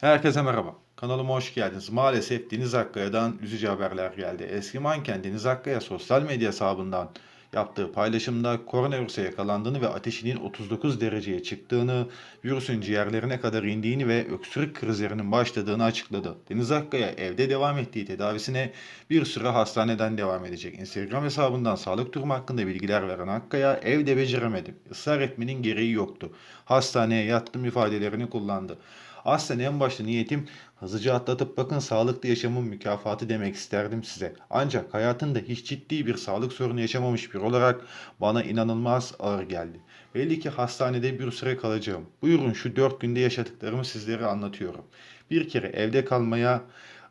Herkese merhaba. Kanalıma hoş geldiniz. Maalesef Deniz Akkaya'dan üzücü haberler geldi. Eski manken Deniz Akkaya sosyal medya hesabından yaptığı paylaşımda koronavirüse yakalandığını ve ateşinin 39 dereceye çıktığını, virüsün ciğerlerine kadar indiğini ve öksürük krizlerinin başladığını açıkladı. Deniz Akkaya evde devam ettiği tedavisine bir süre hastaneden devam edecek. Instagram hesabından sağlık durumu hakkında bilgiler veren Akkaya evde beceremedim. Israr etmenin gereği yoktu. Hastaneye yattım ifadelerini kullandı. Aslında en başta niyetim hızlıca atlatıp bakın sağlıklı yaşamın mükafatı demek isterdim size. Ancak hayatında hiç ciddi bir sağlık sorunu yaşamamış bir olarak bana inanılmaz ağır geldi. Belli ki hastanede bir süre kalacağım. Buyurun şu dört günde yaşadıklarımı sizlere anlatıyorum. Bir kere evde kalmaya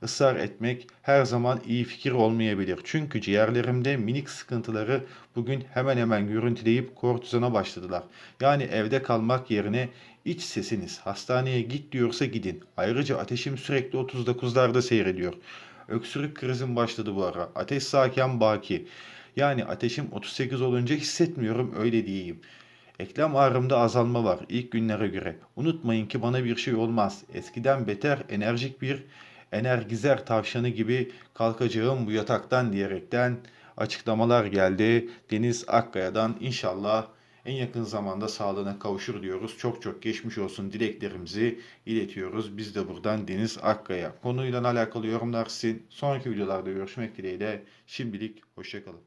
ısrar etmek her zaman iyi fikir olmayabilir. Çünkü ciğerlerimde minik sıkıntıları bugün hemen hemen görüntüleyip kortizona başladılar. Yani evde kalmak yerine iç sesiniz hastaneye git diyorsa gidin. Ayrıca ateşim sürekli 39'larda seyrediyor. Öksürük krizim başladı bu ara. Ateş sağken baki. Yani ateşim 38 olunca hissetmiyorum öyle diyeyim. Eklem ağrımda azalma var ilk günlere göre. Unutmayın ki bana bir şey olmaz. Eskiden beter enerjik bir enerjizer tavşanı gibi kalkacağım bu yataktan diyerekten açıklamalar geldi. Deniz Akkaya'dan inşallah en yakın zamanda sağlığına kavuşur diyoruz. Çok çok geçmiş olsun dileklerimizi iletiyoruz. Biz de buradan Deniz Akkaya. Konuyla alakalı yorumlar sizin. Sonraki videolarda görüşmek dileğiyle. Şimdilik hoşçakalın.